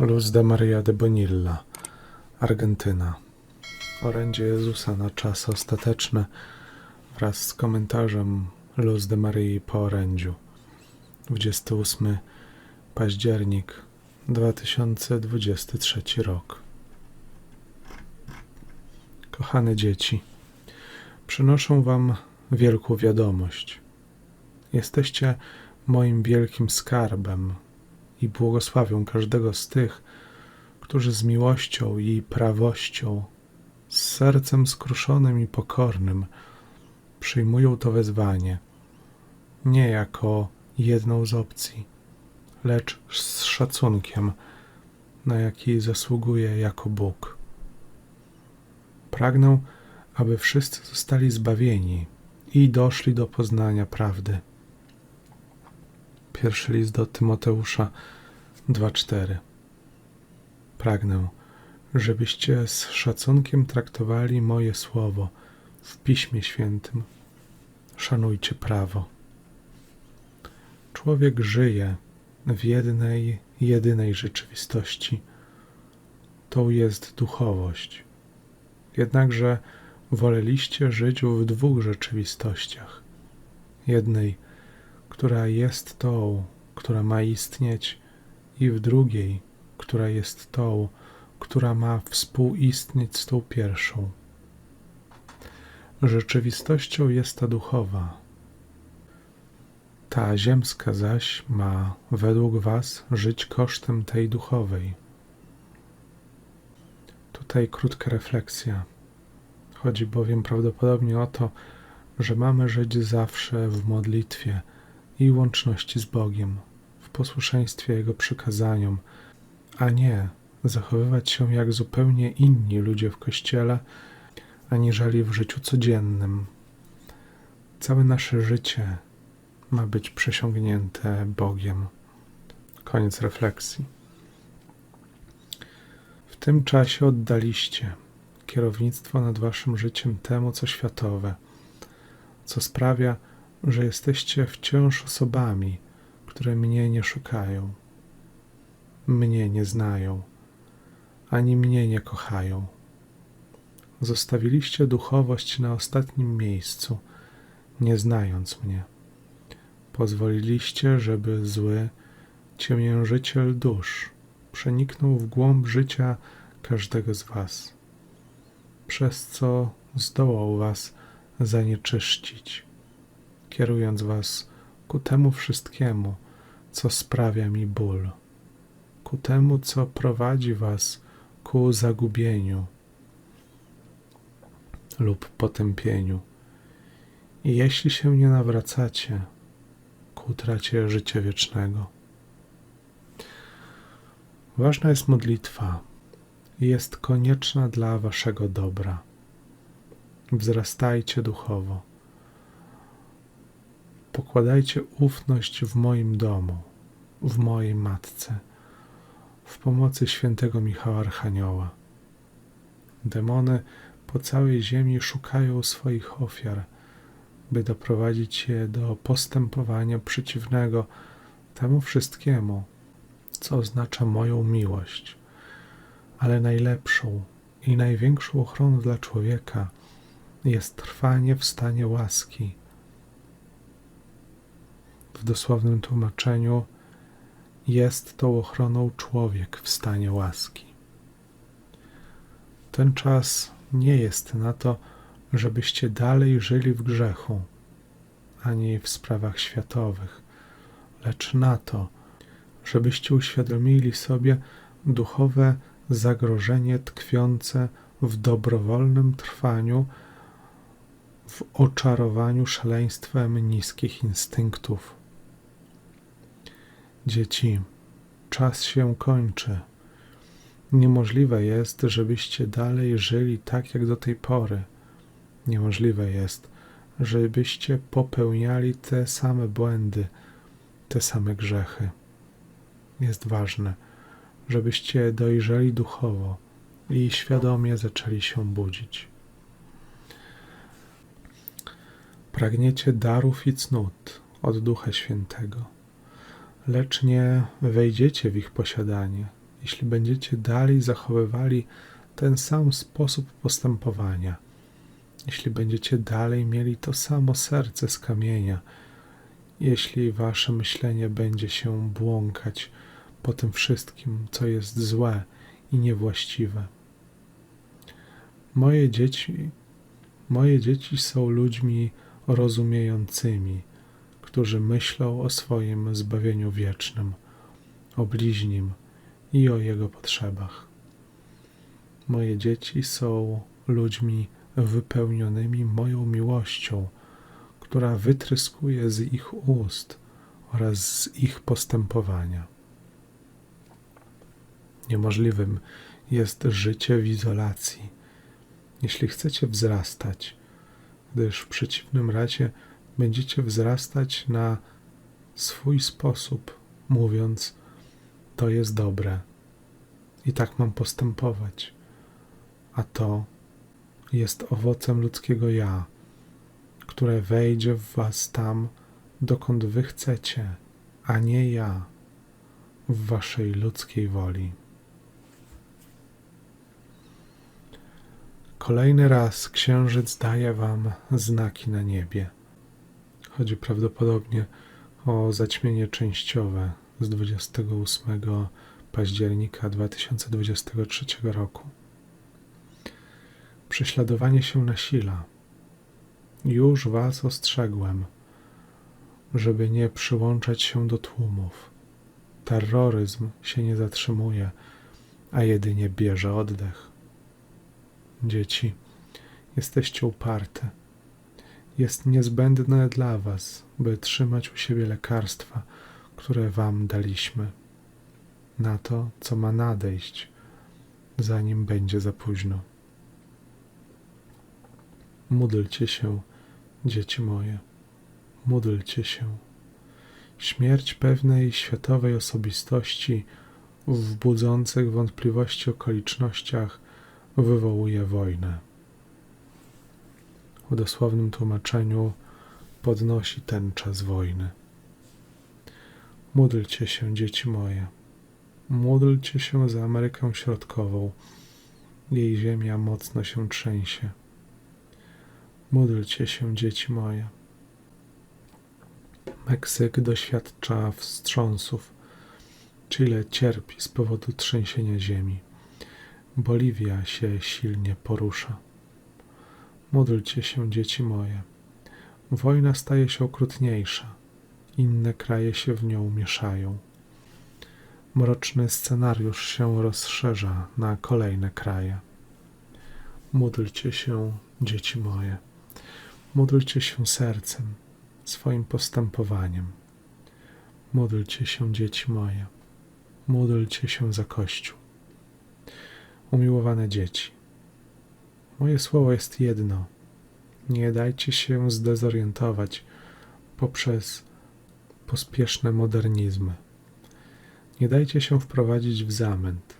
Luz de Maria de Bonilla, Argentyna. Orędzie Jezusa na czas ostateczny wraz z komentarzem Luz de Marii po orędziu. 28 październik 2023 rok. Kochane dzieci, przynoszę Wam wielką wiadomość. Jesteście moim wielkim skarbem i błogosławią każdego z tych, którzy z miłością i prawością, z sercem skruszonym i pokornym przyjmują to wezwanie, nie jako jedną z opcji, lecz z szacunkiem, na jaki zasługuje jako Bóg. Pragnę, aby wszyscy zostali zbawieni i doszli do poznania prawdy. Pierwszy list do Tymoteusza 2:4. Pragnę, żebyście z szacunkiem traktowali moje słowo w Piśmie Świętym. Szanujcie prawo. Człowiek żyje w jednej, jedynej rzeczywistości. To jest duchowość. Jednakże woleliście żyć w dwóch rzeczywistościach. Jednej, która jest tą, która ma istnieć, i w drugiej, która jest tą, która ma współistnieć z tą pierwszą. Rzeczywistością jest ta duchowa. Ta ziemska zaś ma według Was żyć kosztem tej duchowej. Tutaj krótka refleksja. Chodzi bowiem prawdopodobnie o to, że mamy żyć zawsze w modlitwie i łączności z Bogiem, w posłuszeństwie Jego przykazaniom, a nie zachowywać się jak zupełnie inni ludzie w kościele, aniżeli w życiu codziennym. Całe nasze życie ma być przesiągnięte Bogiem. Koniec refleksji. W tym czasie oddaliście kierownictwo nad waszym życiem temu, co światowe, co sprawia, że jesteście wciąż osobami, które mnie nie szukają, mnie nie znają, ani mnie nie kochają. Zostawiliście duchowość na ostatnim miejscu, nie znając mnie. Pozwoliliście, żeby zły ciemiężyciel dusz przeniknął w głąb życia każdego z Was, przez co zdołał Was zanieczyszcić, kierując Was ku temu wszystkiemu, co sprawia mi ból, ku temu, co prowadzi Was ku zagubieniu lub potępieniu. I jeśli się nie nawracacie, ku utracie życia wiecznego. Ważna jest modlitwa jest konieczna dla waszego dobra. Wzrastajcie duchowo. Pokładajcie ufność w moim domu, w mojej matce, w pomocy świętego Michała Archanioła. Demony po całej ziemi szukają swoich ofiar, by doprowadzić je do postępowania przeciwnego temu wszystkiemu, co oznacza moją miłość. Ale najlepszą i największą ochroną dla człowieka jest trwanie w stanie łaski. W dosłownym tłumaczeniu jest tą ochroną człowiek w stanie łaski. Ten czas nie jest na to, żebyście dalej żyli w grzechu, ani w sprawach światowych, lecz na to, żebyście uświadomili sobie duchowe zagrożenie tkwiące w dobrowolnym trwaniu, w oczarowaniu szaleństwem niskich instynktów. Dzieci, czas się kończy. Niemożliwe jest, żebyście dalej żyli tak jak do tej pory. Niemożliwe jest, żebyście popełniali te same błędy, te same grzechy. Jest ważne, żebyście dojrzeli duchowo i świadomie zaczęli się budzić. Pragniecie darów i cnót od Ducha Świętego, lecz nie wejdziecie w ich posiadanie, jeśli będziecie dalej zachowywali ten sam sposób postępowania, jeśli będziecie dalej mieli to samo serce z kamienia, jeśli wasze myślenie będzie się błąkać po tym wszystkim, co jest złe i niewłaściwe. Moje dzieci, moje dzieci są ludźmi rozumiejącymi, którzy myślą o swoim zbawieniu wiecznym, o bliźnim i o jego potrzebach. Moje dzieci są ludźmi wypełnionymi moją miłością, która wytryskuje z ich ust oraz z ich postępowania. Niemożliwym jest życie w izolacji, jeśli chcecie wzrastać, gdyż w przeciwnym razie będziecie wzrastać na swój sposób, mówiąc: To jest dobre i tak mam postępować, a to jest owocem ludzkiego ja, które wejdzie w Was tam, dokąd Wy chcecie, a nie ja w Waszej ludzkiej woli. Kolejny raz księżyc daje Wam znaki na niebie. Chodzi prawdopodobnie o zaćmienie częściowe z 28 października 2023 roku. Prześladowanie się nasila. Już Was ostrzegłem, żeby nie przyłączać się do tłumów. Terroryzm się nie zatrzymuje, a jedynie bierze oddech. Dzieci, jesteście uparte. Jest niezbędne dla Was, by trzymać u siebie lekarstwa, które Wam daliśmy, na to, co ma nadejść, zanim będzie za późno. Módlcie się, dzieci moje, módlcie się. Śmierć pewnej światowej osobistości w budzących wątpliwości okolicznościach wywołuje wojnę. W dosłownym tłumaczeniu podnosi ten czas wojny. Módlcie się, dzieci moje. Módlcie się za Amerykę Środkową. Jej ziemia mocno się trzęsie. Módlcie się, dzieci moje. Meksyk doświadcza wstrząsów. Chile cierpi z powodu trzęsienia ziemi. Boliwia się silnie porusza. Módlcie się, dzieci moje. Wojna staje się okrutniejsza. Inne kraje się w nią mieszają. Mroczny scenariusz się rozszerza na kolejne kraje. Módlcie się, dzieci moje. Módlcie się sercem, swoim postępowaniem. Módlcie się, dzieci moje. Módlcie się za Kościół. Umiłowane dzieci, moje słowo jest jedno. Nie dajcie się zdezorientować poprzez pospieszne modernizmy. Nie dajcie się wprowadzić w zamęt.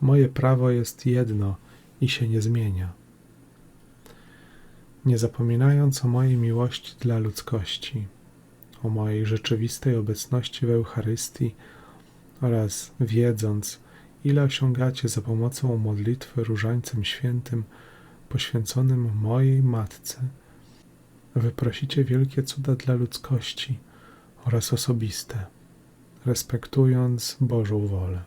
Moje prawo jest jedno i się nie zmienia nie zapominając o mojej miłości dla ludzkości, o mojej rzeczywistej obecności w Eucharystii oraz wiedząc, ile osiągacie za pomocą modlitwy różańcem świętym poświęconym mojej Matce, wyprosicie wielkie cuda dla ludzkości oraz osobiste, respektując Bożą wolę.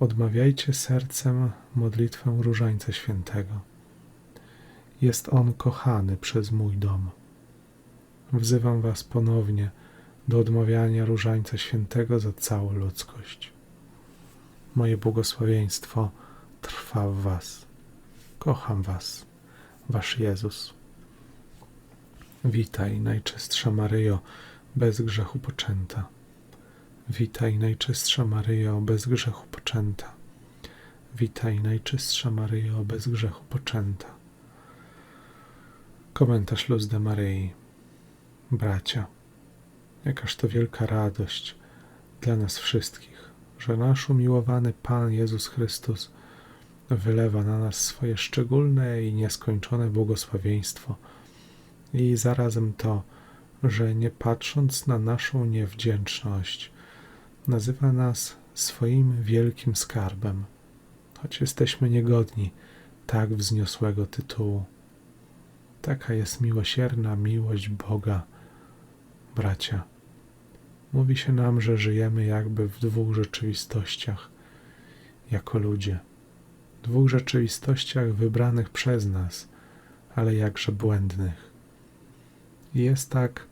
Odmawiajcie sercem modlitwę różańca świętego jest on kochany przez mój dom. Wzywam Was ponownie do odmawiania Różańca Świętego za całą ludzkość. Moje błogosławieństwo trwa w Was. Kocham Was, Wasz Jezus. Witaj, Najczystsza Maryjo, bez grzechu poczęta. Witaj, Najczystsza Maryjo, bez grzechu poczęta. Witaj, Najczystsza Maryjo, bez grzechu poczęta. Komentarz Luz de Maryi. Bracia, jakaż to wielka radość dla nas wszystkich, że nasz umiłowany Pan Jezus Chrystus wylewa na nas swoje szczególne i nieskończone błogosławieństwo i zarazem to, że nie patrząc na naszą niewdzięczność, nazywa nas swoim wielkim skarbem, choć jesteśmy niegodni tak wzniosłego tytułu. Taka jest miłosierna miłość Boga, bracia. Mówi się nam, że żyjemy jakby w dwóch rzeczywistościach, jako ludzie. Dwóch rzeczywistościach wybranych przez nas, ale jakże błędnych. Jest tak,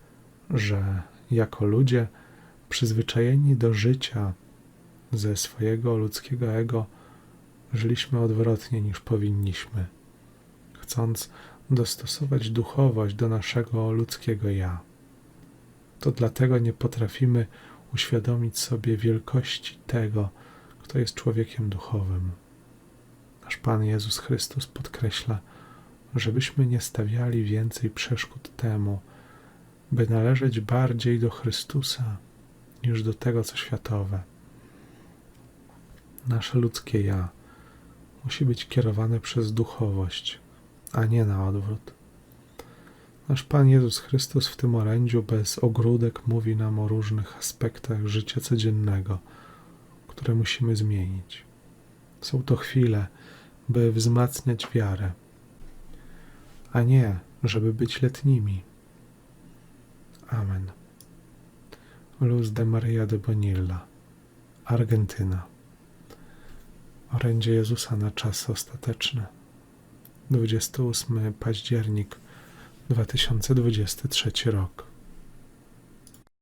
że jako ludzie przyzwyczajeni do życia ze swojego ludzkiego ego, żyliśmy odwrotnie niż powinniśmy, chcąc dostosować duchowość do naszego ludzkiego ja. To dlatego nie potrafimy uświadomić sobie wielkości tego, kto jest człowiekiem duchowym. Nasz Pan Jezus Chrystus podkreśla, żebyśmy nie stawiali więcej przeszkód temu, by należeć bardziej do Chrystusa niż do tego, co światowe. Nasze ludzkie ja musi być kierowane przez duchowość, a nie na odwrót. Nasz Pan Jezus Chrystus w tym orędziu bez ogródek mówi nam o różnych aspektach życia codziennego, które musimy zmienić. Są to chwile, by wzmacniać wiarę, a nie, żeby być letnimi. Amen. Luz de Maria de Bonilla, Argentyna. Orędzie Jezusa na czas ostateczny. 28 październik 2023 rok.